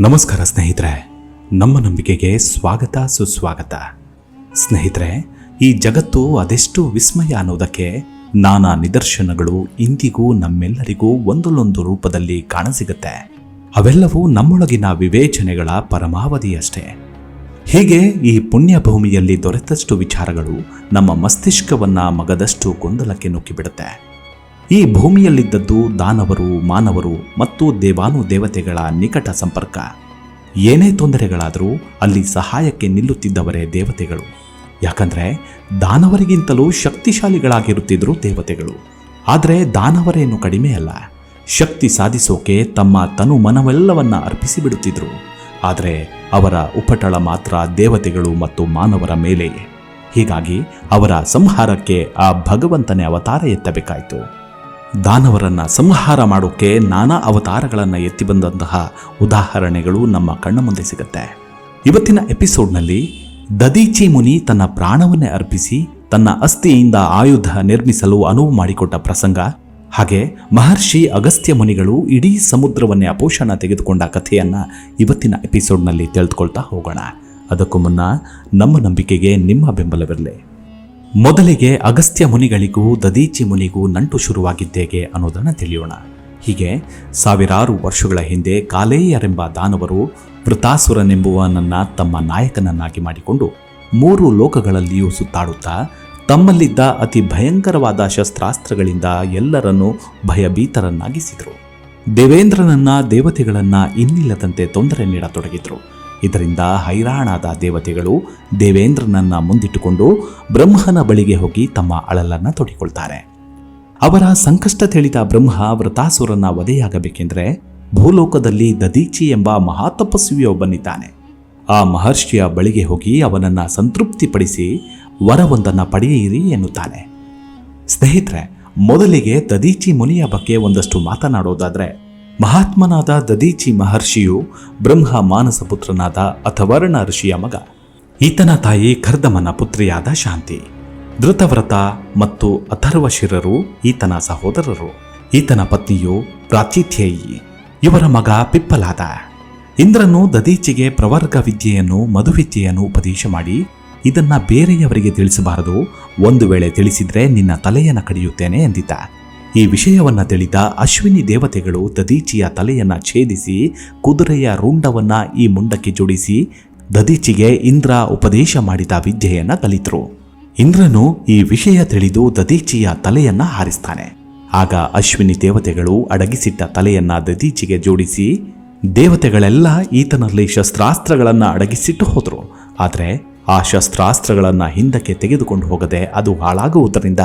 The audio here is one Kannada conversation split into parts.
ನಮಸ್ಕಾರ ಸ್ನೇಹಿತರೆ, ನಮ್ಮ ನಂಬಿಕೆಗೆ ಸ್ವಾಗತ, ಸುಸ್ವಾಗತ. ಸ್ನೇಹಿತರೆ, ಈ ಜಗತ್ತು ಅದೆಷ್ಟು ವಿಸ್ಮಯ ಅನ್ನೋದಕ್ಕೆ ನಾನಾ ನಿದರ್ಶನಗಳು ಇಂದಿಗೂ ನಮ್ಮೆಲ್ಲರಿಗೂ ಒಂದಲ್ಲೊಂದು ರೂಪದಲ್ಲಿ ಕಾಣಸಿಗುತ್ತೆ. ಅವೆಲ್ಲವೂ ನಮ್ಮೊಳಗಿನ ವಿವೇಚನೆಗಳ ಪರಮಾವಧಿಯಷ್ಟೇ. ಹೀಗೆ ಈ ಪುಣ್ಯ ಭೂಮಿಯಲ್ಲಿ ದೊರೆತಷ್ಟು ವಿಚಾರಗಳು ನಮ್ಮ ಮಸ್ತಿಷ್ಕವನ್ನು ಮಗದಷ್ಟು ಗೊಂದಲಕ್ಕೆ ನುಗ್ಗಿಬಿಡುತ್ತೆ ಈ ಭೂಮಿಯಲ್ಲಿದ್ದದ್ದು ದಾನವರು, ಮಾನವರು ಮತ್ತು ದೇವಾನು ದೇವತೆಗಳ ನಿಕಟ ಸಂಪರ್ಕ. ಏನೇ ತೊಂದರೆಗಳಾದರೂ ಅಲ್ಲಿ ಸಹಾಯಕ್ಕೆ ನಿಲ್ಲುತ್ತಿದ್ದವರೇ ದೇವತೆಗಳು. ಯಾಕಂದರೆ ದಾನವರಿಗಿಂತಲೂ ಶಕ್ತಿಶಾಲಿಗಳಾಗಿರುತ್ತಿದ್ದರು ದೇವತೆಗಳು. ಆದರೆ ದಾನವರೇನು ಕಡಿಮೆ ಅಲ್ಲ. ಶಕ್ತಿ ಸಾಧಿಸೋಕೆ ತಮ್ಮ ತನು ಮನವೆಲ್ಲವನ್ನ ಅರ್ಪಿಸಿಬಿಡುತ್ತಿದ್ದರು ಆದರೆ ಅವರ ಉಪಟಳ ಮಾತ್ರ ದೇವತೆಗಳು ಮತ್ತು ಮಾನವರ ಮೇಲೆಯೇ. ಹೀಗಾಗಿ ಅವರ ಸಂಹಾರಕ್ಕೆ ಆ ಭಗವಂತನೇ ಅವತಾರ ಎತ್ತಬೇಕಾಯಿತು. ದಾನವರನ್ನ ಸಂಹಾರ ಮಾಡೋಕೆ ನಾನಾ ಅವತಾರಗಳನ್ನು ಎತ್ತಿ ಬಂದಂತಹ ಉದಾಹರಣೆಗಳು ನಮ್ಮ ಕಣ್ಣ ಮುಂದೆ ಸಿಗುತ್ತೆ. ಇವತ್ತಿನ ಎಪಿಸೋಡ್ನಲ್ಲಿ ದದೀಚಿ ಮುನಿ ತನ್ನ ಪ್ರಾಣವನ್ನೇ ಅರ್ಪಿಸಿ ತನ್ನ ಅಸ್ಥಿಯಿಂದ ಆಯುಧ ನಿರ್ಮಿಸಲು ಅನುವು ಮಾಡಿಕೊಟ್ಟ ಪ್ರಸಂಗ, ಹಾಗೆ ಮಹರ್ಷಿ ಅಗಸ್ತ್ಯ ಮುನಿಗಳು ಇಡೀ ಸಮುದ್ರವನ್ನೇ ಅಪೋಷಣ ತೆಗೆದುಕೊಂಡ ಕಥೆಯನ್ನು ಇವತ್ತಿನ ಎಪಿಸೋಡ್ನಲ್ಲಿ ತಿಳಿದುಕೊಳ್ತಾ ಹೋಗೋಣ. ಅದಕ್ಕೂ ಮುನ್ನ ನಮ್ಮ ನಂಬಿಕೆಗೆ ನಿಮ್ಮ ಬೆಂಬಲವಿರಲಿ. ಮೊದಲಿಗೆ ಅಗಸ್ತ್ಯ ಮುನಿಗಳಿಗೂ ದದೀಚಿ ಮುನಿಗೂ ನಂಟು ಶುರುವಾಗಿದ್ದೇಗೆ ಅನ್ನೋದನ್ನು ತಿಳಿಯೋಣ. ಹೀಗೆ ಸಾವಿರಾರು ವರ್ಷಗಳ ಹಿಂದೆ ಕಾಲೇಯರೆಂಬ ದಾನವರು ವೃತಾಸುರನೆಂಬುವನನ್ನ ತಮ್ಮ ನಾಯಕನನ್ನಾಗಿ ಮಾಡಿಕೊಂಡು ಮೂರು ಲೋಕಗಳಲ್ಲಿಯೂ ಸುತ್ತಾಡುತ್ತಾ ತಮ್ಮಲ್ಲಿದ್ದ ಅತಿ ಭಯಂಕರವಾದ ಶಸ್ತ್ರಾಸ್ತ್ರಗಳಿಂದ ಎಲ್ಲರನ್ನೂ ಭಯಭೀತರನ್ನಾಗಿಸಿದರು. ದೇವೇಂದ್ರನನ್ನ ದೇವತೆಗಳನ್ನ ಇನ್ನಿಲ್ಲದಂತೆ ತೊಂದರೆ ನೀಡತೊಡಗಿದ್ರು. ಇದರಿಂದ ಹೈರಾಣಾದ ದೇವತೆಗಳು ದೇವೇಂದ್ರನನ್ನು ಮುಂದಿಟ್ಟುಕೊಂಡು ಬ್ರಹ್ಮನ ಬಳಿಗೆ ಹೋಗಿ ತಮ್ಮ ಅಳಲನ್ನು ತೊಡಿಕೊಳ್ತಾರೆ. ಅವರ ಸಂಕಷ್ಟ ತಿಳಿದ ಬ್ರಹ್ಮ ವೃತಾಸುರನ ವಧೆಯಾಗಬೇಕೆಂದರೆ ಭೂಲೋಕದಲ್ಲಿ ದದೀಚಿ ಎಂಬ ಮಹಾತಪಸ್ವಿಯೊಬ್ಬನಿದ್ದಾನೆ. ಆ ಮಹರ್ಷಿಯ ಬಳಿಗೆ ಹೋಗಿ ಅವನನ್ನು ಸಂತೃಪ್ತಿಪಡಿಸಿ ವರವೊಂದನ್ನು ಪಡೆಯಿರಿ ಎನ್ನುತ್ತಾನೆ. ಸ್ನೇಹಿತರೆ, ಮೊದಲಿಗೆ ದದೀಚಿ ಮುನಿಯ ಬಗ್ಗೆ ಒಂದಷ್ಟು ಮಾತನಾಡೋದಾದ್ರೆ ಮಹಾತ್ಮನಾದ ದದೀಚಿ ಮಹರ್ಷಿಯು ಬ್ರಹ್ಮ ಮಾನಸ ಪುತ್ರನಾದ ಅಥವರ್ಣ ಋಷಿಯ ಮಗ. ಈತನ ತಾಯಿ ಕರ್ದಮನ ಪುತ್ರಿಯಾದ ಶಾಂತಿ. ಧೃತವ್ರತ ಮತ್ತು ಅಥರ್ವಶಿರರು ಈತನ ಸಹೋದರರು. ಈತನ ಪತ್ನಿಯು ಪ್ರಾಚಿಥ್ಯಯಿ ಇವರ ಮಗ ಪಿಪ್ಪಲಾದ. ಇಂದ್ರನು ದದೀಚಿಗೆ ಪ್ರವರ್ಗ ವಿದ್ಯೆಯನ್ನು, ಮಧುವಿದ್ಯೆಯನ್ನು ಉಪದೇಶ ಮಾಡಿ, ಇದನ್ನ ಬೇರೆಯವರಿಗೆ ತಿಳಿಸಬಾರದು, ಒಂದು ವೇಳೆ ತಿಳಿಸಿದ್ರೆ ನಿನ್ನ ತಲೆಯನ್ನು ಕಡಿಯುತ್ತೇನೆ ಎಂದಿದ್ದ. ಈ ವಿಷಯವನ್ನ ತಿಳಿದ ಅಶ್ವಿನಿ ದೇವತೆಗಳು ದದೀಚಿಯ ತಲೆಯನ್ನ ಛೇದಿಸಿ, ಕುದುರೆಯ ರುಂಡವನ್ನ ಈ ಮುಂಡಕ್ಕೆ ಜೋಡಿಸಿ ದದೀಚಿಗೆ ಇಂದ್ರ ಉಪದೇಶ ಮಾಡಿದ ವಿದ್ಯೆಯನ್ನ ಕಲಿತರು. ಇಂದ್ರನು ಈ ವಿಷಯ ತಿಳಿದು ದದೀಚಿಯ ತಲೆಯನ್ನ ಹಾರಿಸ್ತಾನೆ. ಆಗ ಅಶ್ವಿನಿ ದೇವತೆಗಳು ಅಡಗಿಸಿಟ್ಟ ತಲೆಯನ್ನ ದದೀಚಿಗೆ ಜೋಡಿಸಿ, ದೇವತೆಗಳೆಲ್ಲ ಈತನಲ್ಲಿ ಶಸ್ತ್ರಾಸ್ತ್ರಗಳನ್ನು ಅಡಗಿಸಿಟ್ಟು ಹೋದರು. ಆದರೆ ಆ ಶಸ್ತ್ರಾಸ್ತ್ರಗಳನ್ನು ಹಿಂದಕ್ಕೆ ತೆಗೆದುಕೊಂಡು ಹೋಗದೆ ಅದು ಹಾಳಾಗುವುದರಿಂದ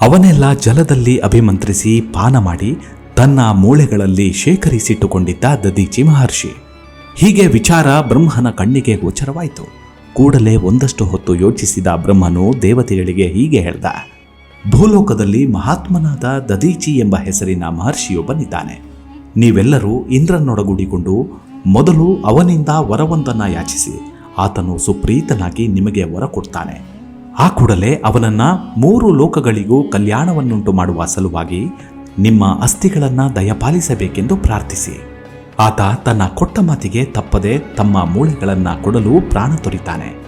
ಅವನೆಲ್ಲ ಜಲದಲ್ಲಿ ಅಭಿಮಂತ್ರಿಸಿ ಪಾನ ಮಾಡಿ ತನ್ನ ಮೂಳೆಗಳಲ್ಲಿ ಶೇಖರಿಸಿಟ್ಟುಕೊಂಡಿದ್ದ ದದೀಚಿ ಮಹರ್ಷಿ. ಹೀಗೆ ವಿಚಾರ ಬ್ರಹ್ಮನ ಕಣ್ಣಿಗೆ ಗೋಚರವಾಯಿತು. ಕೂಡಲೇ ಒಂದಷ್ಟು ಹೊತ್ತು ಯೋಚಿಸಿದ ಬ್ರಹ್ಮನು ದೇವತೆಗಳಿಗೆ ಹೀಗೆ ಹೇಳ್ದ, ಭೂಲೋಕದಲ್ಲಿ ಮಹಾತ್ಮನಾದ ದದೀಚಿ ಎಂಬ ಹೆಸರಿನ ಮಹರ್ಷಿಯೊಬ್ಬನಿದ್ದಾನೆ ನೀವೆಲ್ಲರೂ ಇಂದ್ರನೊಡಗೂಡಿಕೊಂಡು ಮೊದಲು ಅವನಿಂದ ವರವೊಂದನ್ನ ಯಾಚಿಸಿ, ಆತನು ಸುಪ್ರೀತನಾಗಿ ನಿಮಗೆ ವರ ಕೊಡ್ತಾನೆ. ಆ ಕೂಡಲೇ ಅವನನ್ನ ಮೂರು ಲೋಕಗಳಿಗೂ ಕಲ್ಯಾಣವನ್ನುಂಟು ಮಾಡುವ ಸಲುವಾಗಿ ನಿಮ್ಮ ಅಸ್ಥಿಗಳನ್ನ ದಯಪಾಲಿಸಬೇಕೆಂದು ಪ್ರಾರ್ಥಿಸಿ. ಆತ ತನ್ನ ಕೊಟ್ಟ ಮಾತಿಗೆ ತಪ್ಪದೆ ತಮ್ಮ ಮೂಳೆಗಳನ್ನ ಕೊಡಲು ಪ್ರಾಣ ತೊರಿತಾನೆ.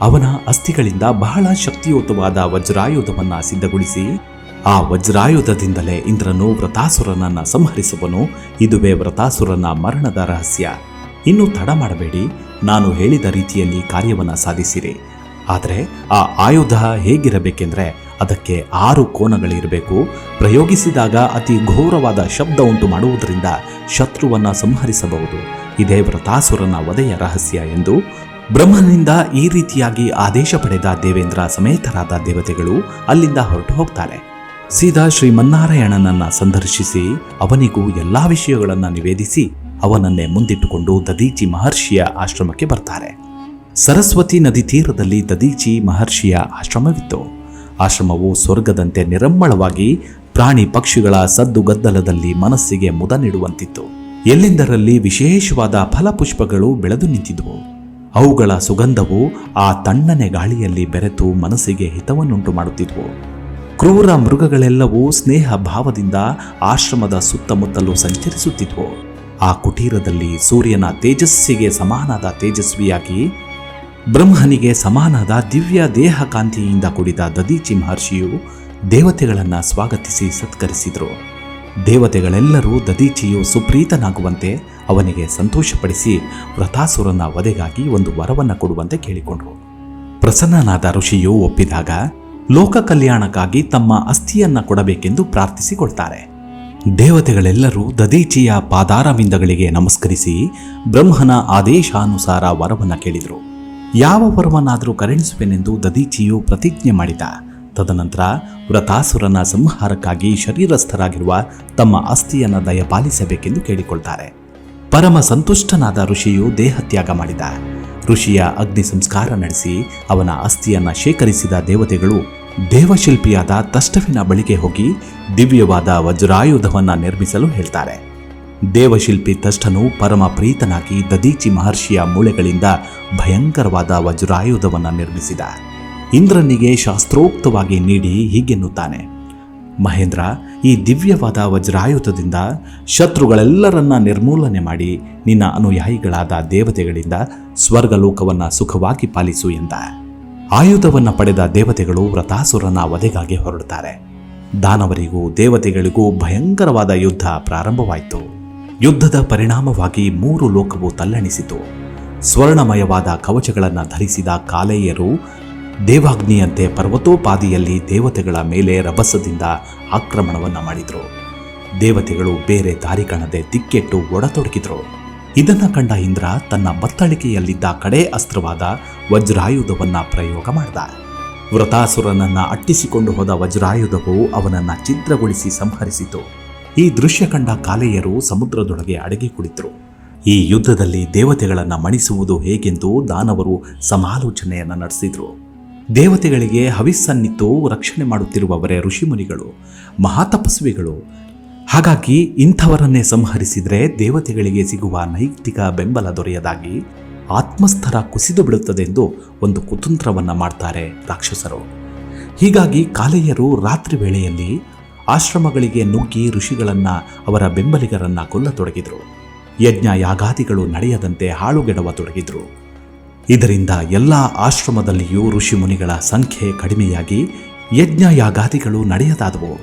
ಅವನ ಅಸ್ಥಿಗಳಿಂದ ಬಹಳ ಶಕ್ತಿಯುತವಾದ ವಜ್ರಾಯುಧವನ್ನ ಸಿದ್ಧಗೊಳಿಸಿ, ಆ ವಜ್ರಾಯುಧದಿಂದಲೇ ಇಂದ್ರನು ವ್ರತಾಸುರನನ್ನ ಸಂಹರಿಸುವನು. ಇದುವೇ ವ್ರತಾಸುರನ ಮರಣದ ರಹಸ್ಯ. ಇನ್ನು ತಡ ಮಾಡಬೇಡಿ. ನಾನು ಹೇಳಿದ ರೀತಿಯಲ್ಲಿ ಕಾರ್ಯವನ್ನ ಸಾಧಿಸಿರಿ. ಆದರೆ ಆ ಆಯುಧ ಹೇಗಿರಬೇಕೆಂದರೆ ಅದಕ್ಕೆ ಆರು ಕೋನಗಳಿರಬೇಕು. ಪ್ರಯೋಗಿಸಿದಾಗ ಅತಿ ಘೋರವಾದ ಶಬ್ದ ಉಂಟು ಮಾಡುವುದರಿಂದ ಶತ್ರುವನ್ನ ಸಂಹರಿಸಬಹುದು. ಇದೇ ವ್ರತಾಸುರನ ವಧೆಯ ರಹಸ್ಯ ಎಂದು ಬ್ರಹ್ಮನಿಂದ ಈ ರೀತಿಯಾಗಿ ಆದೇಶ ಪಡೆದ ದೇವೇಂದ್ರ ಸಮೇತರಾದ ದೇವತೆಗಳು ಅಲ್ಲಿಂದ ಹೊರಟು ಹೋಗ್ತಾರೆ. ಸೀದಾ ಶ್ರೀಮನ್ನಾರಾಯಣನನ್ನ ಸಂದರ್ಶಿಸಿ, ಅವನಿಗೂ ಎಲ್ಲಾ ವಿಷಯಗಳನ್ನು ನಿವೇದಿಸಿ ಅವನನ್ನೇ ಮುಂದಿಟ್ಟುಕೊಂಡು ದದೀಚಿ ಮಹರ್ಷಿಯ ಆಶ್ರಮಕ್ಕೆ ಬರ್ತಾರೆ. ಸರಸ್ವತಿ ನದಿ ತೀರದಲ್ಲಿ ದದೀಚಿ ಮಹರ್ಷಿಯ ಆಶ್ರಮವಿತ್ತು. ಆಶ್ರಮವು ಸ್ವರ್ಗದಂತೆ ನಿರಮ್ಮಳವಾಗಿ ಪ್ರಾಣಿ ಪಕ್ಷಿಗಳ ಸದ್ದುಗದ್ದಲದಲ್ಲಿ ಮನಸ್ಸಿಗೆ ಮುದ ನೀಡುವಂತಿತ್ತು. ಎಲ್ಲೆಂದರಲ್ಲಿ ವಿಶೇಷವಾದ ಫಲಪುಷ್ಪಗಳು ಬೆಳೆದು ನಿಂತಿದ್ವು. ಅವುಗಳ ಸುಗಂಧವು ಆ ತಣ್ಣನೆ ಗಾಳಿಯಲ್ಲಿ ಬೆರೆತು ಮನಸ್ಸಿಗೆ ಹಿತವನ್ನುಂಟು ಮಾಡುತ್ತಿದ್ವು. ಕ್ರೂರ ಮೃಗಗಳೆಲ್ಲವೂ ಸ್ನೇಹ ಭಾವದಿಂದ ಆಶ್ರಮದ ಸುತ್ತಮುತ್ತಲೂ ಸಂಚರಿಸುತ್ತಿದ್ವು. ಆ ಕುಟೀರದಲ್ಲಿ ಸೂರ್ಯನ ತೇಜಸ್ಸಿಗೆ ಸಮಾನದ ತೇಜಸ್ವಿಯಾಗಿ ಬ್ರಹ್ಮನಿಗೆ ಸಮಾನಾದ ದಿವ್ಯ ದೇಹ ಕಾಂತಿಯಿಂದ ಕೂಡಿದ ದದೀಚಿ ಮಹರ್ಷಿಯು ದೇವತೆಗಳನ್ನು ಸ್ವಾಗತಿಸಿ ಸತ್ಕರಿಸಿದರು. ದೇವತೆಗಳೆಲ್ಲರೂ ದದೀಚಿಯು ಸುಪ್ರೀತನಾಗುವಂತೆ ಅವನಿಗೆ ಸಂತೋಷಪಡಿಸಿ ವ್ರತಾಸುರನ ವಧೆಗಾಗಿ ಒಂದು ವರವನ್ನು ಕೊಡುವಂತೆ ಕೇಳಿಕೊಂಡರು. ಪ್ರಸನ್ನನಾದ ಋಷಿಯು ಒಪ್ಪಿದಾಗ ಲೋಕ ಕಲ್ಯಾಣಕ್ಕಾಗಿ ತಮ್ಮ ಅಸ್ಥಿಯನ್ನು ಕೊಡಬೇಕೆಂದು ಪ್ರಾರ್ಥಿಸಿಕೊಳ್ತಾರೆ. ದೇವತೆಗಳೆಲ್ಲರೂ ದದೀಚಿಯ ಪಾದಾರವಿಂದಗಳಿಗೆ ನಮಸ್ಕರಿಸಿ ಬ್ರಹ್ಮನ ಆದೇಶಾನುಸಾರ ವರವನ್ನು ಕೇಳಿದರು. ಯಾವ ವರವನ್ನಾದರೂ ಕರುಣಿಸುವೆನೆಂದು ದದೀಚಿಯು ಪ್ರತಿಜ್ಞೆ ಮಾಡಿದ. ತದನಂತರ ವ್ರತಾಸುರನ ಸಂಹಾರಕ್ಕಾಗಿ ಶರೀರಸ್ಥರಾಗಿರುವ ತಮ್ಮ ಅಸ್ಥಿಯನ್ನು ದಯಪಾಲಿಸಬೇಕೆಂದು ಕೇಳಿಕೊಳ್ತಾರೆ. ಪರಮ ಸಂತುಷ್ಟನಾದ ಋಷಿಯು ದೇಹತ್ಯಾಗ ಮಾಡಿದ. ಋಷಿಯ ಅಗ್ನಿ ಸಂಸ್ಕಾರ ನಡೆಸಿ ಅವನ ಅಸ್ಥಿಯನ್ನು ಶೇಖರಿಸಿದ ದೇವತೆಗಳು ದೇವಶಿಲ್ಪಿಯಾದ ತಷ್ಟವಿನ ಬಳಿಗೆ ಹೋಗಿ ದಿವ್ಯವಾದ ವಜ್ರಾಯುಧವನ್ನು ನಿರ್ಮಿಸಲು ಹೇಳ್ತಾರೆ. ದೇವಶಿಲ್ಪಿ ತಷ್ಟನು ಪರಮ ಪ್ರೀತನಾಗಿ ದದೀಚಿ ಮಹರ್ಷಿಯ ಮೂಳೆಗಳಿಂದ ಭಯಂಕರವಾದ ವಜ್ರಾಯುಧವನ್ನು ನಿರ್ಮಿಸಿದ. ಇಂದ್ರನಿಗೆ ಶಾಸ್ತ್ರೋಕ್ತವಾಗಿ ನೀಡಿ ಹೀಗೆನ್ನುತ್ತಾನೆ. ಮಹೇಂದ್ರ, ಈ ದಿವ್ಯವಾದ ವಜ್ರಾಯುಧದಿಂದ ಶತ್ರುಗಳೆಲ್ಲರನ್ನ ನಿರ್ಮೂಲನೆ ಮಾಡಿ ನಿನ್ನ ಅನುಯಾಯಿಗಳಾದ ದೇವತೆಗಳಿಂದ ಸ್ವರ್ಗಲೋಕವನ್ನು ಸುಖವಾಗಿ ಪಾಲಿಸು ಎಂದ. ಆಯುಧವನ್ನು ಪಡೆದ ದೇವತೆಗಳು ವ್ರತಾಸುರನ ವಧೆಗಾಗಿ ಹೊರಡುತ್ತಾರೆ. ದಾನವರಿಗೂ ದೇವತೆಗಳಿಗೂ ಭಯಂಕರವಾದ ಯುದ್ಧ ಪ್ರಾರಂಭವಾಯಿತು. ಯುದ್ಧದ ಪರಿಣಾಮವಾಗಿ ಮೂರು ಲೋಕವು ತಲ್ಲಣಿಸಿತು. ಸ್ವರ್ಣಮಯವಾದ ಕವಚಗಳನ್ನು ಧರಿಸಿದ ಕಾಲೇಯರು ದೇವಾಗ್ನಿಯಂತೆ ಪರ್ವತೋಪಾದಿಯಲ್ಲಿ ದೇವತೆಗಳ ಮೇಲೆ ರಭಸದಿಂದ ಆಕ್ರಮಣವನ್ನು ಮಾಡಿದರು. ದೇವತೆಗಳು ಬೇರೆ ದಾರಿ ಕಾಣದೆ ದಿಕ್ಕೆಟ್ಟು ಒಡತೊಡಗಿದರು. ಇದನ್ನು ಕಂಡ ಇಂದ್ರ ತನ್ನ ಬತ್ತಳಿಕೆಯಲ್ಲಿದ್ದ ಕಡೆ ಅಸ್ತ್ರವಾದ ವಜ್ರಾಯುಧವನ್ನು ಪ್ರಯೋಗ ಮಾಡಿದ. ವೃತಾಸುರನನ್ನು ಅಟ್ಟಿಸಿಕೊಂಡು ಹೋದ ವಜ್ರಾಯುಧವು ಅವನನ್ನು ಚಿತ್ರಗೊಳಿಸಿ ಸಂಹರಿಸಿತು. ಈ ದೃಶ್ಯ ಕಂಡ ಕಾಲೆಯರು ಸಮುದ್ರದೊಳಗೆ ಅಡಗಿ ಕುಳಿತರು. ಈ ಯುದ್ಧದಲ್ಲಿ ದೇವತೆಗಳನ್ನು ಮಣಿಸುವುದು ಹೇಗೆಂದು ದಾನವರು ಸಮಾಲೋಚನೆಯನ್ನು ನಡೆಸಿದರು. ದೇವತೆಗಳಿಗೆ ಹವಿಸ್ಸನ್ನಿತ್ತು ರಕ್ಷಣೆ ಮಾಡುತ್ತಿರುವವರೇ ಋಷಿಮುನಿಗಳು, ಮಹಾತಪಸ್ವಿಗಳು. ಹಾಗಾಗಿ ಇಂಥವರನ್ನೇ ಸಂಹರಿಸಿದರೆ ದೇವತೆಗಳಿಗೆ ಸಿಗುವ ನೈತಿಕ ಬೆಂಬಲ ದೊರೆಯದಾಗಿ ಆತ್ಮಸ್ಥರ ಕುಸಿದು ಬಿಡುತ್ತದೆಂದು ಒಂದು ಕುತಂತ್ರವನ್ನು ಮಾಡ್ತಾರೆ ರಾಕ್ಷಸರು. ಹೀಗಾಗಿ ಕಾಲೆಯರು ರಾತ್ರಿ ವೇಳೆಯಲ್ಲಿ ಆಶ್ರಮಗಳಿಗೆ ನುಗ್ಗಿ ಋಷಿಗಳನ್ನ, ಅವರ ಬೆಂಬಲಿಗರನ್ನ ಕೊಲ್ಲತೊಡಗಿದರು. ಯಜ್ಞ ಯಾಗಾದಿಗಳು ನಡೆಯದಂತೆ ಹಾಳುಗೆಡವ ತೊಡಗಿದ್ರು. ಇದರಿಂದ ಎಲ್ಲ ಆಶ್ರಮದಲ್ಲಿಯೂ ಋಷಿಮುನಿಗಳ ಸಂಖ್ಯೆ ಕಡಿಮೆಯಾಗಿ ಯಜ್ಞ ಯಾಗಾದಿಗಳು ನಡೆಯದಾದವು.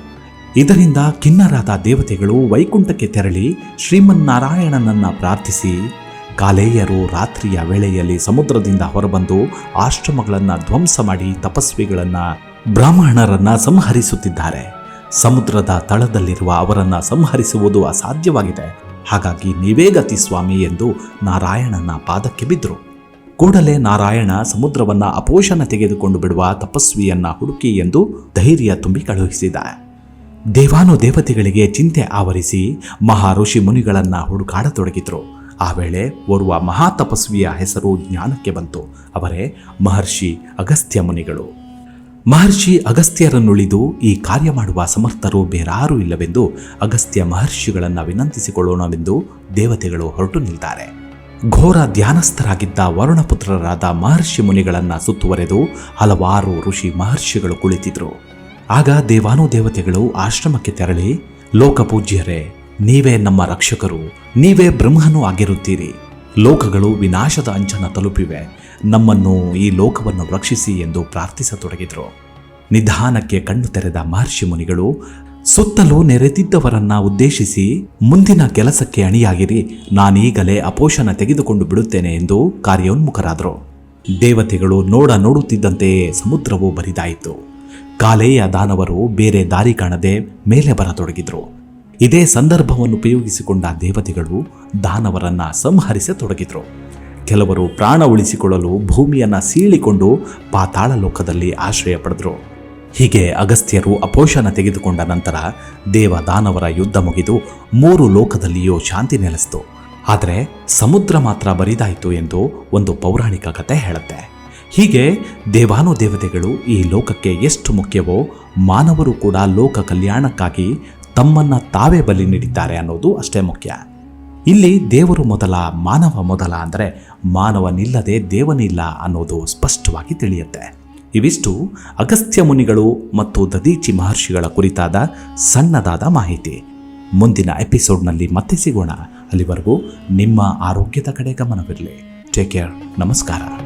ಇದರಿಂದ ಖಿನ್ನರಾದ ದೇವತೆಗಳು ವೈಕುಂಠಕ್ಕೆ ತೆರಳಿ ಶ್ರೀಮನ್ನಾರಾಯಣನನ್ನ ಪ್ರಾರ್ಥಿಸಿ, ಕಾಲೇಯರು ರಾತ್ರಿಯ ವೇಳೆಯಲ್ಲಿ ಸಮುದ್ರದಿಂದ ಹೊರಬಂದು ಆಶ್ರಮಗಳನ್ನು ಧ್ವಂಸ ಮಾಡಿ ತಪಸ್ವಿಗಳನ್ನು ಬ್ರಾಹ್ಮಣರನ್ನ ಸಂಹರಿಸುತ್ತಿದ್ದಾರೆ. ಸಮುದ್ರದ ತಳದಲ್ಲಿರುವ ಅವರನ್ನು ಸಂಹರಿಸುವುದು ಅಸಾಧ್ಯವಾಗಿದೆ. ಹಾಗಾಗಿ ನೀವೇ ಗತಿ ಸ್ವಾಮಿ ಎಂದು ನಾರಾಯಣನ ಪಾದಕ್ಕೆ ಬಿದ್ದರು. ಕೂಡಲೇ ನಾರಾಯಣ ಸಮುದ್ರವನ್ನ ಅಪೋಷಣ ತೆಗೆದುಕೊಂಡು ಬಿಡುವ ತಪಸ್ವಿಯನ್ನ ಹುಡುಕಿ ಎಂದು ಧೈರ್ಯ ತುಂಬಿ ಕಳುಹಿಸಿದ. ದೇವಾನು ದೇವತೆಗಳಿಗೆ ಚಿಂತೆ ಆವರಿಸಿ ಮಹಾ ಋಷಿ ಮುನಿಗಳನ್ನ ಹುಡುಕಾಡತೊಡಗಿದ್ರು. ಆ ವೇಳೆ ಓರ್ವ ಮಹಾತಪಸ್ವಿಯ ಹೆಸರು ಜ್ಞಾನಕ್ಕೆ ಬಂತು. ಅವರೇ ಮಹರ್ಷಿ ಅಗಸ್ತ್ಯ ಮುನಿಗಳು. ಮಹರ್ಷಿ ಅಗಸ್ತ್ಯರನ್ನುಳಿದು ಈ ಕಾರ್ಯ ಮಾಡುವ ಸಮರ್ಥರು ಬೇರಾರೂ ಇಲ್ಲವೆಂದು ಅಗಸ್ತ್ಯ ಮಹರ್ಷಿಗಳನ್ನು ವಿನಂತಿಸಿಕೊಳ್ಳೋಣವೆಂದು ದೇವತೆಗಳು ಹೊರಟು ನಿಲ್ತಾರೆ. ಘೋರ ಧ್ಯಾನಸ್ಥರಾಗಿದ್ದ ವರುಣಪುತ್ರರಾದ ಮಹರ್ಷಿ ಮುನಿಗಳನ್ನ ಸುತ್ತುವರೆದು ಹಲವಾರು ಋಷಿ ಮಹರ್ಷಿಗಳು ಕುಳಿತಿದ್ರು. ಆಗ ದೇವಾನುದೇವತೆಗಳು ಆಶ್ರಮಕ್ಕೆ ತೆರಳಿ, ಲೋಕಪೂಜ್ಯರೇ, ನೀವೇ ನಮ್ಮ ರಕ್ಷಕರು, ನೀವೇ ಬ್ರಹ್ಮನೂ ಆಗಿರುತ್ತೀರಿ. ಲೋಕಗಳು ವಿನಾಶದ ಅಂಚನ ತಲುಪಿವೆ. ನಮ್ಮನ್ನು ಈ ಲೋಕವನ್ನು ರಕ್ಷಿಸಿ ಎಂದು ಪ್ರಾರ್ಥಿಸತೊಡಗಿದರು. ನಿಧಾನಕ್ಕೆ ಕಣ್ಣು ತೆರೆದ ಮಹರ್ಷಿ ಮುನಿಗಳು, ಸುತ್ತಲೂ ನೆರೆದಿದ್ದವರನ್ನ ಉದ್ದೇಶಿಸಿ ಮುಂದಿನ ಕೆಲಸಕ್ಕೆ ಅಣಿಯಾಗಿರಿ, ನಾನೀಗಲೇ ಅಪೋಷಣ ತೆಗೆದುಕೊಂಡು ಬಿಡುತ್ತೇನೆ ಎಂದು ಕಾರ್ಯೋನ್ಮುಖರಾದರು. ದೇವತೆಗಳು ನೋಡ ನೋಡುತ್ತಿದ್ದಂತೆಯೇ ಸಮುದ್ರವು ಬರಿದಾಯಿತು. ಕಾಲೇಯ ದಾನವರು ಬೇರೆ ದಾರಿ ಕಾಣದೆ ಮೇಲೆ ಬರತೊಡಗಿದ್ರು. ಇದೇ ಸಂದರ್ಭವನ್ನು ಉಪಯೋಗಿಸಿಕೊಂಡ ದೇವತೆಗಳು ದಾನವರನ್ನ ಸಂಹರಿಸತೊಡಗಿದ್ರು. ಕೆಲವರು ಪ್ರಾಣ ಉಳಿಸಿಕೊಳ್ಳಲು ಭೂಮಿಯನ್ನು ಸೀಳಿಕೊಂಡು ಪಾತಾಳ ಲೋಕದಲ್ಲಿ ಆಶ್ರಯ ಪಡೆದರು. ಹೀಗೆ ಅಗಸ್ತ್ಯರು ಅಪೋಷಣ ತೆಗೆದುಕೊಂಡ ನಂತರ ದೇವ ದಾನವರ ಯುದ್ಧ ಮುಗಿದು ಮೂರು ಲೋಕದಲ್ಲಿಯೂ ಶಾಂತಿ ನೆಲೆಸಿತು. ಆದರೆ ಸಮುದ್ರ ಮಾತ್ರ ಬರಿದಾಯಿತು ಎಂದು ಒಂದು ಪೌರಾಣಿಕ ಕಥೆ ಹೇಳುತ್ತೆ. ಹೀಗೆ ದೇವಾನುದೇವತೆಗಳು ಈ ಲೋಕಕ್ಕೆ ಎಷ್ಟು ಮುಖ್ಯವೋ ಮಾನವರು ಕೂಡ ಲೋಕ ಕಲ್ಯಾಣಕ್ಕಾಗಿ ತಮ್ಮನ್ನು ತಾವೇ ಬಲಿ ನೀಡಿದ್ದಾರೆ ಅನ್ನೋದು ಅಷ್ಟೇ ಮುಖ್ಯ. ಇಲ್ಲಿ ದೇವರು ಮೊದಲ, ಮಾನವ ಮೊದಲ ಅಂದರೆ ಮಾನವನಿಲ್ಲದೆ ದೇವನಿಲ್ಲ ಅನ್ನೋದು ಸ್ಪಷ್ಟವಾಗಿ ತಿಳಿಯುತ್ತೆ. ಇವಿಷ್ಟು ಅಗಸ್ತ್ಯ ಮುನಿಗಳು ಮತ್ತು ದದೀಚಿ ಮಹರ್ಷಿಗಳ ಕುರಿತಾದ ಸಣ್ಣದಾದ ಮಾಹಿತಿ. ಮುಂದಿನ ಎಪಿಸೋಡ್ನಲ್ಲಿ ಮತ್ತೆ ಸಿಗೋಣ. ಅಲ್ಲಿವರೆಗೂ ನಿಮ್ಮ ಆರೋಗ್ಯದ ಕಡೆ ಗಮನವಿರಲಿ. ಟೇಕ್ ಕೇರ್ ನಮಸ್ಕಾರ.